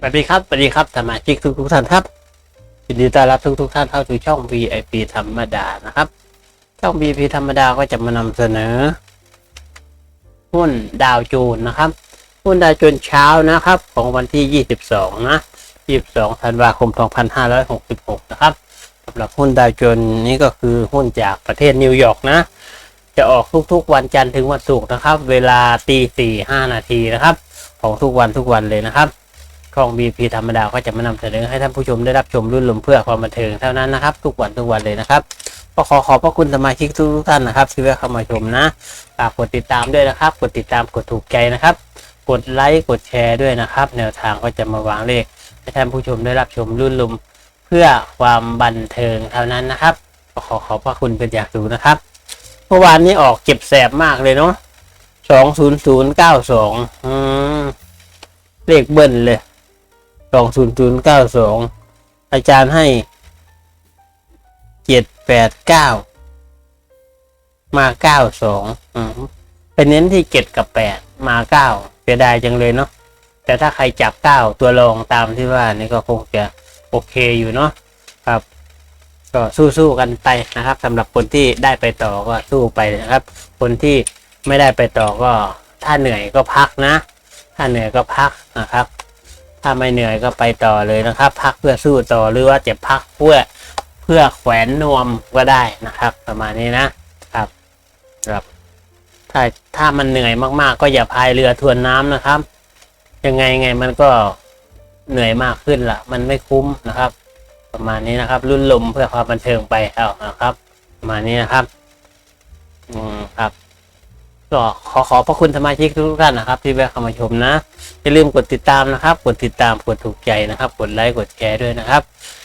สวัสดีครับสวัสดีครับสมาชิกทุกทุกท่านครับยินดีต้อนรับทุกทุกท่านเข้าสู่ช่อง VIP ธรรมดานะครับ ช่อง VIP ธรรมดาก็จะมานำเสนอ หุ้นดาวโจนนะครับ หุ้นดาวโจนเช้านะครับ ของวันที่ 22 นะ 22 ธันวาคม 2566 นะครับสำหรับหุ้นดาวโจนนี้ก็คือหุ้นจากประเทศนิวยอร์กนะ จะออกทุกๆวันจันทร์ถึงวันศุกร์นะครับ เวลาตีสี่ห้านาทีนะครับ ของทุกวันทุกวันเลยนะครับ ช่อง BP ธรรมดาก็จะมานำเสนอให้ท่านผู้ชมได้รับชมรุ่นลมเพื่อความบันเทิงเท่านั้นนะครับ ทุกวันทุกวันเลยนะครับก็ขอขอบพระคุณสมาชิกทุกท่านนะครับที่แวะเข้ามาชมนะฝากกดติดตามด้วยนะครับ กดติดตามกดถูกใจนะครับ กดไลค์กดแชร์ด้วยนะครับ แนวทางก็จะมาวางเลขให้ท่านผู้ชมได้รับชมรุ่นลมเพื่อความบันเทิงเท่านั้นนะครับก็ขอขอบพระคุณเป็นอย่างสูงนะครับเมื่อวานนี้ออกเก็บแสบมากเลยเนาะสองศูนย์ศูนย์เก้าสองอืมเลขเบิ้ลเลย สองศูนย์ศูนย์เก้าสองอาจารย์ให้เจ็ดแปดเก้ามาเก้าสองเป็นเน้นที่เจ็ดกับแปดมาเก้าเสียดายจังเลยเนาะแต่ถ้าใครจับเก้าตัวรองตามที่ว่านี่ก็คงจะโอเคอยู่เนาะครับก็สู้ๆกันไปนะครับสำหรับคนที่ได้ไปต่อก็สู้ไปนะครับ คนที่ไม่ได้ไปต่อก็ถ้าเหนื่อยก็พักนะ ถ้าเหนื่อยก็พักนะครับ ถ้าไม่เหนื่อยก็ไปต่อเลยนะครับ พักเพื่อสู้ต่อหรือว่าจะพักเพื่อเพื่อแขวนนวมก็ได้นะครับ ประมาณนี้นะครับครับ ถ้าถ้ามันเหนื่อยมากๆ ก็อย่าพายเรือทวนน้ำนะครับ ยังไงไงมันก็เหนื่อยมากขึ้นละมันไม่คุ้มนะครับ ประมาณนี้นะครับ รุ่นลมเพื่อความบันเทิงไปเอานะครับ ประมาณนี้นะครับ อืมครับ ก็ขอขอบพระคุณสมาชิกทุกท่านนะครับ ที่แวะเข้ามาชมนะ อย่าลืมกดติดตามนะครับ กดติดตามกดถูกใจนะครับ กดไลค์กดแชร์ด้วยนะครับ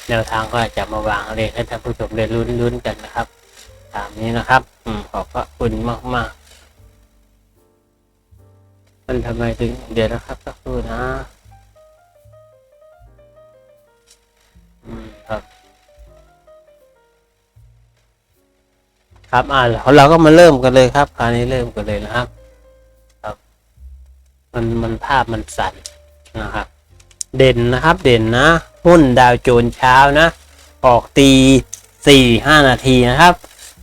แนวทางก็จะมาวางเลขให้ท่านผู้ชมได้ลุ้นลุ้นกันนะครับ ตามนี้นะครับ อืมขอบพระคุณมากมากมันทำไมถึงเดี๋ยวนะครับสักครู่นะ อืมครับ ครับอ่าเราก็มาเริ่มกันเลยครับคราวนี้เริ่มกันเลยนะครับมันมันภาพมันสั่นนะครับ เด่นนะครับ เด่นนะหุ้นดาวโจนส์เช้านะ ออกตีสี่ห้านาทีนะครับ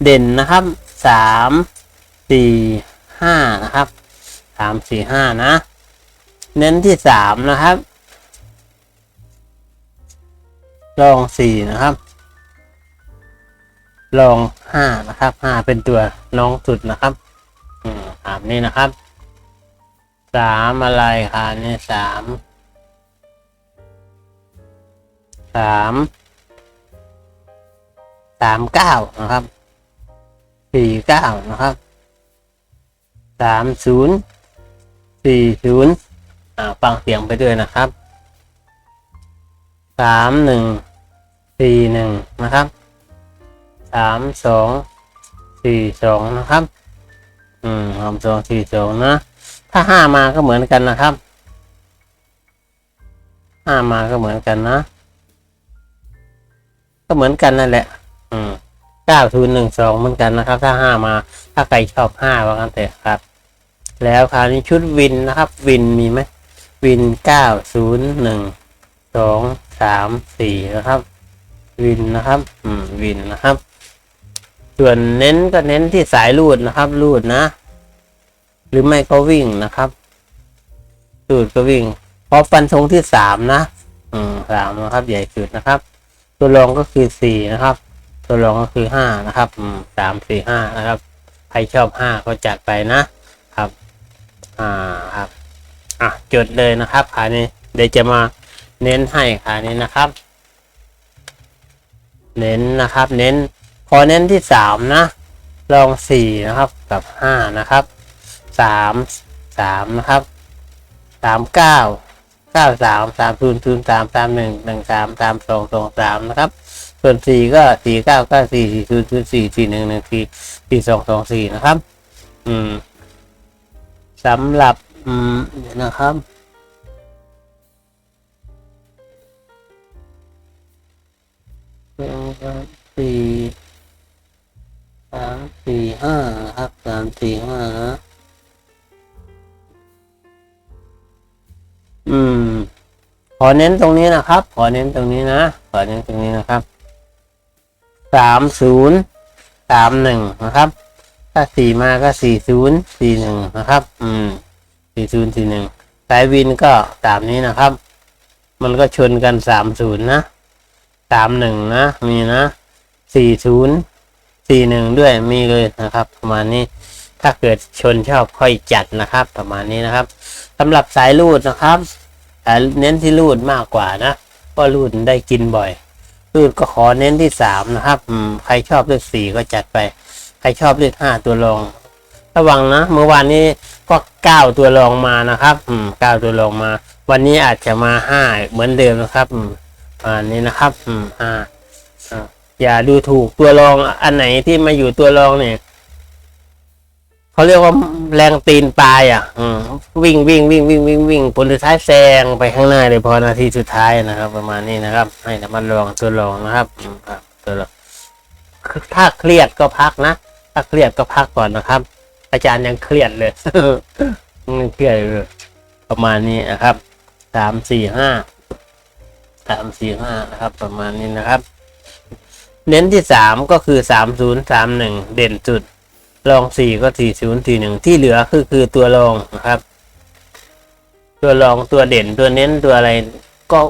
เด่นนะครับสามสี่ห้านะครับสามสี่ห้านะ เน้นที่สามนะครับ ลองสี่นะครับ ลองห้านะครับห้าเป็นตัวน้องสุดนะครับอืมตามนี้นะครับสามอะไรคะนี่สามสามสามเก้านะครับสี่เก้านะครับสามศูนย์สี่ศูนย์อ่าฟังเสียงไปด้วยนะครับสามหนึ่งสี่หนึ่งนะครับ สามสองสี่สองนะครับ อืมสามสองสี่สองนะ ถ้าห้ามาก็เหมือนกันนะครับห้ามาก็เหมือนกันนะ ก็เหมือนกันนั่นแหละ อืมเก้าศูนย์หนึ่งสองเหมือนกันนะครับ ถ้าห้ามา ถ้าใครชอบห้าว่ากันแต่ครับ แล้วคราวนี้ชุดวินนะครับ วินมีไหมวินเก้าศูนย์หนึ่งสองสามสี่นะครับ วินนะครับ อืม วินนะครับ ส่วนเน้นก็เน้นที่สายรูดนะครับรูดนะ หรือไม่ก็วิ่งนะครับสูตรก็วิ่งพราะฟันธงที่สามนะอืมสามนะครับ ใหญ่สุดนะครับ ตัวรองก็คือสี่นะครับ ตัวรองก็คือห้านะครับอืมสามสี่ห้านะครับใครชอบห้าก็จัดไปนะครับอ่าครับอะจดเลยนะครับขานี้เดี๋ยวจะมาเน้นให้ขานี้นะครับ เน้นนะครับ เน้น พอเน้นที่สามนะลองสี่นะครับกับห้านะครับสามสามนะครับสามเก้าเก้าสามสามศูนย์ศูนย์สามสามหนึ่งหนึ่งสามสามสองสองสามนะครับส่วนสี่ก็สี่เก้าเก้าสี่สี่ศูนย์ศูนย์สี่สี่หนึ่งหนึ่งสี่สี่สองสองสี่นะครับ อืมสำหรับอืมเดี๋ยวนะครับสอง สามสี่ห้าครับสามสี่ห้านะอืม ขอเน้นตรงนี้นะครับ ขอเน้นตรงนี้นะ ขอเน้นตรงนี้นะครับสามศูนย์สามหนึ่งนะครับ ถ้าสี่มาก็สี่ศูนย์สี่หนึ่งนะครับ อืมสี่ศูนย์สี่หนึ่งสายวินก็ตามนี้นะครับ มันก็ชนกันสามศูนย์นะสามหนึ่งนะ มีนะสี่ศูนย์ สี่หนึ่งด้วยมีเลยนะครับ ประมาณนี้ถ้าเกิดชนชอบค่อยจัดนะครับ ประมาณนี้นะครับสำหรับสายรูดนะครับสายเน้นที่รูดมากกว่านะเพราะรูดได้กินบ่อยรูดก็ขอเน้นที่สามนะครับอืมใครชอบเลขสี่ก็จัดไป ใครชอบเลขห้าตัวรอง ระวังนะเมื่อวานนี้ก็เก้าตัวรองมานะครับ อืมเก้าตัวรองมา วันนี้อาจจะมาห้าเหมือนเดิมนะครับ อืมอันนี้นะครับ อืมห้า อย่าดูถูกตัวรองอันไหนที่มาอยู่ตัวรองเนี่ยเขาเรียกว่าแรงตีนปลายอะ อืมวิ่งวิ่งวิ่งวิ่งวิ่งวิ่งผลสุดท้ายแซงไปข้างหน้าเลยพอนาทีสุดท้ายนะครับ ประมาณนี้นะครับ ให้ระมัดระวังตัวรองนะครับครับตัวรองถ้าเครียดก็พักนะถ้าเครียดก็พักก่อนนะครับ อาจารย์ยังเครียดเลยเครียดเลยประมาณนี้นะครับสามสี่ห้าสามสี่ห้านะครับ ประมาณนี้นะครับ เน้นที่สามก็คือสามศูนย์สามหนึ่งเด่นสุดรองสี่ก็สี่ศูนย์สี่หนึ่งที่เหลือคือคือตัวรองนะครับ ตัวรองตัวเด่นตัวเน้นตัวอะไรก็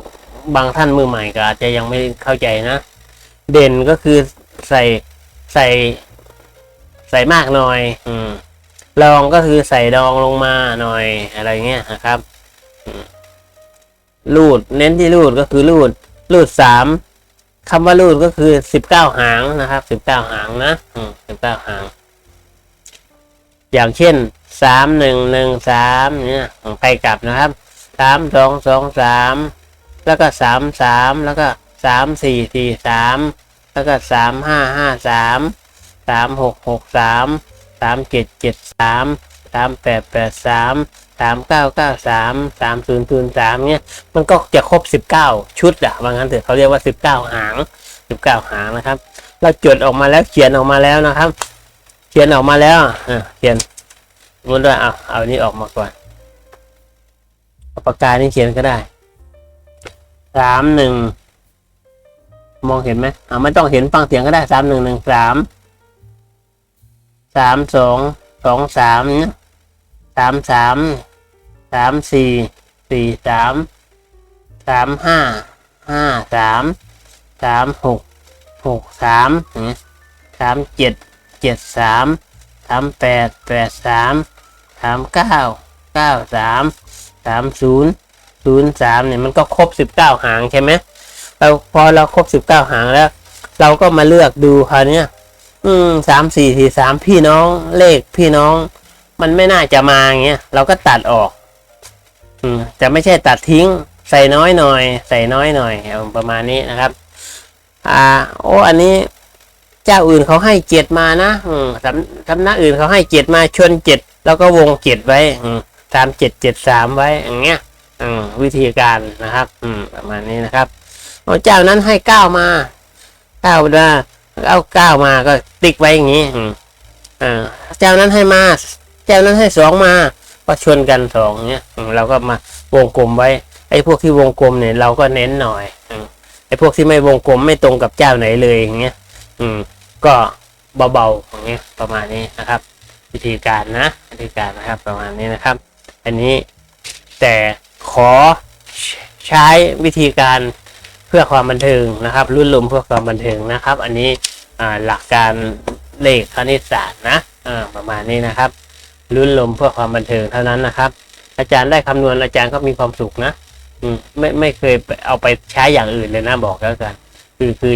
บางท่านมือใหม่ก็อาจจะยังไม่เข้าใจนะ เด่นก็คือใส่ใส่ใส่มากหน่อย อืมรองก็คือใส่ดองลงมาหน่อยอะไรเงี้ยนะครับรูดเน้นที่รูดก็คือรูดรูดสาม คำว่ารูดก็คือสิบเก้าหางนะครับสิบเก้าหางนะสิบเก้าหาง อย่างเช่นสามหนึ่งหนึ่งสามเนี่ยไปกลับนะครับสามสองสองสามแล้วก็สามสามแล้วก็สามสี่สี่สามแล้วก็สามห้าห้าสามสามหกหกสามสามเจ็ดเจ็ดสาม สามแปดแปดสามสามเก้าเก้าสามสามศูนย์ศูนย์สามเนี่ยมันก็จะครบสิบเก้าชุดอะว่างั้นเถอะเขาเรียกว่าสิบเก้าหางสิบเก้าหางนะครับ เราจดออกมาแล้วเขียนออกมาแล้วนะครับ เขียนออกมาแล้วอะเขียนมุดด้วยเอาเอาอันนี้ออกมาก่อนเอาปากกานี่เขียนก็ได้สามหนึ่งมองเห็นไหมอ่าไม่ต้องเห็นฟังเสียงก็ได้สามหนึ่งหนึ่งสามสามสองสองสามเนี่ย สามสามสามสี่สี่สามสามห้าห้าสามสามหกหกสามสามเจ็ดเจ็ดสามสามแปดแปดสามสามเก้าเก้าสามสามศูนย์ศูนย์สามเนี่ยมันก็ครบสิบเก้าหางใช่ไหมเราพอเราครบสิบเก้าหางแล้ว เราก็มาเลือกดูคราวเนี้ยอืมสามสี่สี่สามพี่น้องเลขพี่น้อง มันไม่น่าจะมาอย่างเงี้ยเราก็ตัดออก อืมจะไม่ใช่ตัดทิ้ง ใส่น้อยหน่อย ใส่น้อยหน่อยประมาณนี้นะครับ อ่า โอ้อันนี้ เจ้าอื่นเขาให้เจ็ดมานะอืมสำสำนักอื่นเขาให้เจ็ดมาชนเจ็ดแล้วก็วงเจ็ดไว้สามเจ็ดเจ็ดสามไว้อย่างเงี้ยอืมวิธีการนะครับ อืมประมาณนี้นะครับเจ้านั้นให้เก้ามาเก้ามาเอาเก้ามาก็ติ๊กไว้อย่างนี้ อืมอ่าเจ้านั้นให้มา จ้านั้นให้สองมาก็ชนกันสองเนี้ยเราก็มาวงกลมไว้ ไอ้พวกที่วงกลมเนี่ยเราก็เน้นหน่อยไอ้พวกที่ไม่วงกลมไม่ตรงกับเจ้าไหนเลยอย่างเงี้ย อืม ก็เบาๆอย่างเงี้ยประมาณนี้นะครับ วิธีการนะวิธีการนะครับประมาณนี้นะครับ อันนี้แต่ขอใช้วิธีการเพื่อความบันเทิงนะครับ รุ่นลมเพื่อความบันเทิงนะครับ อันนี้หลักการเลขคณิตศาสตร์นะประมาณนี้นะครับ รุ่นลมเพื่อความบันเทิงเท่านั้นนะครับ อาจารย์ได้คำนวณอาจารย์ก็มีความสุขนะอืมไม่ไม่เคยเอาไปใช้อย่างอื่นเลยนะบอกแล้วกัน คือคือ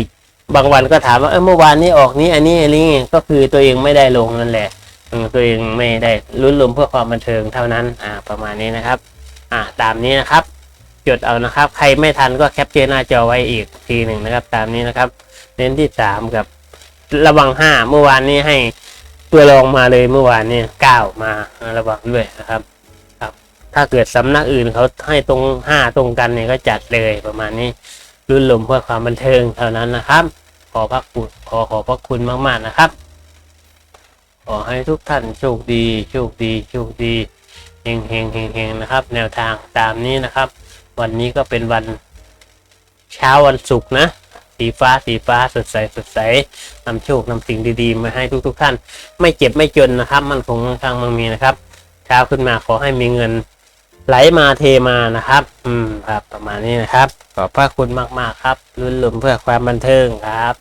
บางวันก็ถามว่าเออเมื่อวานนี้ออกนี้ อันนี้อันนี้ก็คือตัวเองไม่ได้ลงนั่นแหละอตัวเองไม่ได้รุ่นลมเพื่อความบันเทิงเท่านั้น อ่า ประมาณนี้นะครับ อ่า ตามนี้นะครับ จดเอานะครับ ใครไม่ทันก็แคปเจอหน้าจอไว้อีกทีหนึ่งนะครับ ตามนี้นะครับ เน้นที่สามกับระวังห้าเมื่อวานนี้ให้ ตัวรองมาเลยเมื่อวานนี้เก้ามาระวังด้วยนะครับครับ ถ้าเกิดสำนักอื่นเขาให้ตรงห้าตรงกันเนี่ยก็จัดเลยประมาณนี้รุ่นลมเพื่อความบันเทิงเท่านั้นนะครับ ขอพระคุณขอขอบพระคุณมากๆนะครับ ขอให้ทุกท่านโชคดีโชคดีโชคดีเฮงเฮงเฮงเฮงนะครับ แนวทางตามนี้นะครับ วันนี้ก็เป็นวันเช้าวันศุกร์นะ สีฟ้าสีฟ้าสดใสสดใสนำโชคนำสิ่งดีๆ มาให้ทุกๆท่าน ไม่เจ็บไม่จนนะครับ มันคงทางคั่งมั่งมีนะครับเช้าขึ้นมาขอให้มีเงินไหลมาเทมานะครับ อืมครับประมาณนี้นะครับ ขอบพระคุณมากๆครับรุ่นหลุมเพื่อความบันเทิงครับ